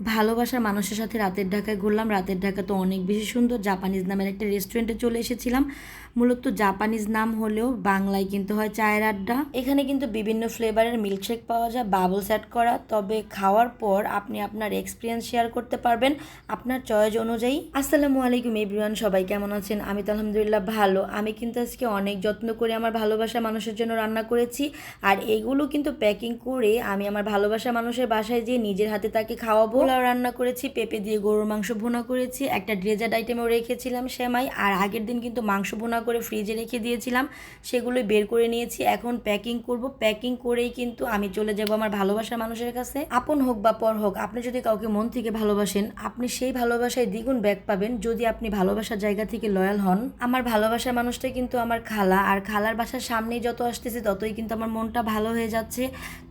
ভালোবাসার মানুষের সাথে রাতের ঢাকায় ঘুরলাম। রাতের ঢাকা তো অনেক বেশি সুন্দর। জাপানিজ নামের একটা রেস্টুরেন্টে চলে এসেছিলাম। মূলত জাপানিজ নাম হলেও বাংলায় কিন্তু হয় চায়ের আড্ডা। এখানে কিন্তু বিভিন্ন ফ্লেভারের মিল্কশেক পাওয়া যায় বাবল অ্যাড করা। তবে খাওয়ার পর আপনি আপনার এক্সপিরিয়েন্স শেয়ার করতে পারবেন আপনার চয়েস অনুযায়ী। আসসালামু আলাইকুম এভরিওয়ান সবাই কেমন আছেন? আমি তো আলহামদুলিল্লাহ ভালো। আমি কিন্তু আজকে অনেক যত্ন করে আমার ভালোবাসা মানুষের জন্য রান্না করেছি। আর এগুলো কিন্তু প্যাকিং করে আমি আমার ভালোবাসা মানুষের বাসায় যেয়ে নিজের হাতে তাকে খাওয়াবো। পোলাও রান্না করেছি, পেঁপে দিয়ে গরুর মাংস ভুনা করেছি, একটা ড্রেজার্ট আইটেমও রেখেছিলাম সেমাই, আর আগের দিন কিন্তু মাংস ভুনা করে ফ্রিজে রেখে দিয়েছিলাম সেগুলো বের করে নিয়েছি। এখন প্যাকিং করব প্যাকিং করেই কিন্তু আমি চলে যাব আমার ভালোবাসার মানুষের কাছে। আপন হোক বা পর হোক, আপনি যদি কাউকে মন থেকে ভালোবাসেন, আপনি সেই ভালোবাসায় দ্বিগুণ ব্যাক পাবেন যদি আপনি ভালোবাসার জায়গা থেকে লয়াল হন। আমার ভালোবাসার মানুষটা কিন্তু আমার খালা, আর খালার বাসার সামনেই যত আসতেছে ততই কিন্তু আমার মনটা ভালো হয়ে যাচ্ছে।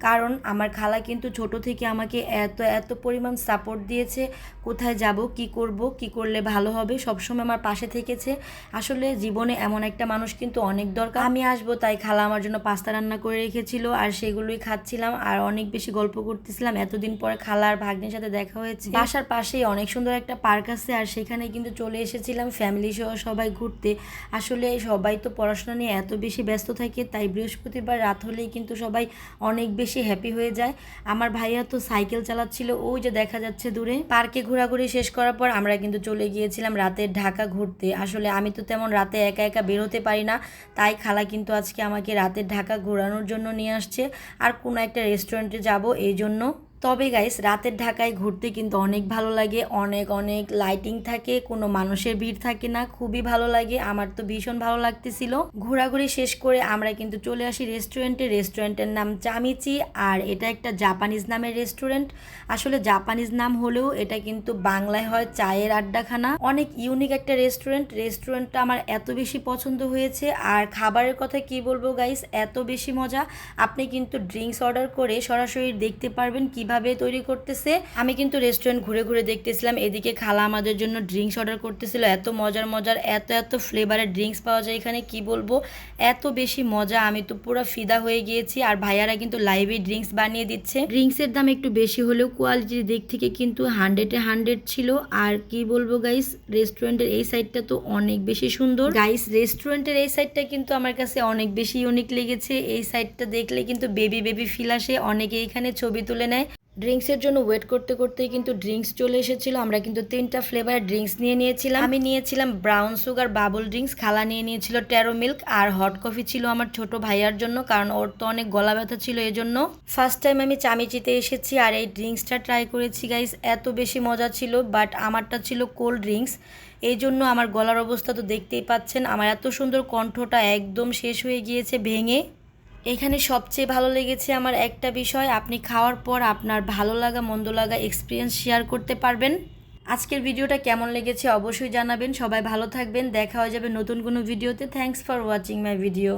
কারণ আমার খালা কিন্তু ছোট থেকে আমাকে এত এত পরিমাণ সাপোর্ট দিয়েছে, কোথায় যাব, কি করব, কি করলে ভালো হবে, সবসময় আমার পাশে থেকেছে। আসলে জীবনে এমন একটা মানুষ কিন্তু অনেক দরকার। আমি আসব, তাই খালা আমার জন্য পাস্তা রান্না করে রেখেছিল আর সেগুলোই খাচ্ছিলাম আর অনেক বেশি গল্প করতেছিলাম। এতদিন পরে খালা আর ভাগ্নের সাথে দেখা হয়েছে। বাসার পাশেই অনেক সুন্দর একটা পার্ক আছে আর সেখানে কিন্তু চলে এসেছিলাম ফ্যামিলি সহ সবাই ঘুরতে। আসলে সবাই তো পড়াশোনা নিয়ে এত বেশি ব্যস্ত থাকে, তাই বৃহস্পতিবার রাত হলেই কিন্তু সবাই অনেক বেশি হ্যাপি হয়ে যায়। আমার ভাইয়া তো সাইকেল চালাচ্ছিল, ওই যে দেখা যাচ্ছে দূরে। পার্কে ঘোরাঘুরি শেষ করার পর আমরা কিন্তু চলে গিয়েছিলাম রাতের ঢাকা ঘুরতে। আসলে আমি তো তেমন রাতে একা একা বেরোতে পারি না, তাই খালা কিন্তু আজকে আমাকে রাতের ঢাকা ঘোরানোর জন্য নিয়ে আসছে। আর কোনো একটা রেস্টুরেন্টে যাব, এই জন্য তবে গাইস রাতের ঢাকায় ঘুরতে কিন্তু অনেক ভালো লাগে। অনেক অনেক লাইটিং থাকে, কোনো মানুষের ভিড় থাকে না। খুবই ভালো লাগে, আমার তো ভীষণ ভালো লাগতেছিল। ঘোরাঘুরি শেষ করে আমরা কিন্তু চলে আসি রেস্টুরেন্টে রেস্টুরেন্টের নাম চামিচি আর এটা একটা জাপানিজ নামের রেস্টুরেন্ট আসলে জাপানিজ নাম হলেও এটা কিন্তু বাংলায় হয় চায়ের আড্ডাখানা। অনেক ইউনিক একটা রেস্টুরেন্ট রেস্টুরেন্টটা আমার এত বেশি পছন্দ হয়েছে। আর খাবারের কথা কি বলব গাইস এত বেশি মজা। আপনি কিন্তু ড্রিঙ্কস অর্ডার করে সরাসরি দেখতে পারবেন কীভাবে তৈরি করতেছে। আমি কিন্তু রেস্টুরেন্ট ঘুরে ঘুরে দেখতেছিলাম। এদিকে খালা আমাদের জন্য ড্রিঙ্কস অর্ডার করতেছিল। এত মজার মজার, এত এত ফ্লেভারের ড্রিঙ্কস পাওয়া যায় এখানে, কি বলব? এত বেশি মজা। আমি তো পুরো ফিদা হয়ে গিয়েছি। আর ভাইয়ারা কিন্তু লাইভে ড্রিঙ্কস বানিয়ে দিচ্ছে। ড্রিঙ্কসের দাম একটু বেশি হলেও কোয়ালিটির দিক থেকে কিন্তু হান্ড্রেডে হান্ড্রেড ছিল। আর কি বলব গাইস রেস্টুরেন্টের এই সাইডটা তো অনেক বেশি সুন্দর। গাইস রেস্টুরেন্টের এই সাইডটা কিন্তু আমার কাছে অনেক বেশি ইউনিক লেগেছে। এই সাইডটা দেখলে কিন্তু বেবি বেবি ফিল আসে। অনেকে এখানে ছবি তুলে নেয়। ড্রিঙ্কসের জন্য ওয়েট করতে করতেই কিন্তু ড্রিঙ্কস চলে এসেছিল। আমরা কিন্তু তিনটা ফ্লেভার ড্রিঙ্কস নিয়ে নিয়েছিলাম। আমি নিয়েছিলাম ব্রাউন সুগার বাবল ড্রিঙ্কস খালা নিয়ে নিয়েছিল ট্যারো মিল্ক আর হট কফি ছিল আমার ছোট ভাইয়ার জন্য, কারণ ওর তো অনেক গলা ব্যথা ছিল এই জন্য ফার্স্ট টাইম আমি চামিচিতে এসেছি আর এই ড্রিঙ্কসটা ট্রাই করেছি গাইস এত বেশি মজা ছিল বাট আমারটা ছিল কোল্ড ড্রিঙ্কস এই জন্য আমার গলার অবস্থা তো দেখতেই পাচ্ছেন, আমার এত সুন্দর কণ্ঠটা একদম শেষ হয়ে গিয়েছে, ভেঙে। এখানে সবচেয়ে ভালো লেগেছে আমার একটা বিষয়, আপনি খাওয়ার পর আপনার ভালো লাগা, মন্দ লাগা এক্সপিরিয়েন্স শেয়ার করতে পারবেন। আজকের ভিডিওটা কেমন লেগেছে অবশ্যই জানাবেন। সবাই ভালো থাকবেন। দেখা হয়ে যাবে নতুন কোনো ভিডিওতে। Thanks for watching my video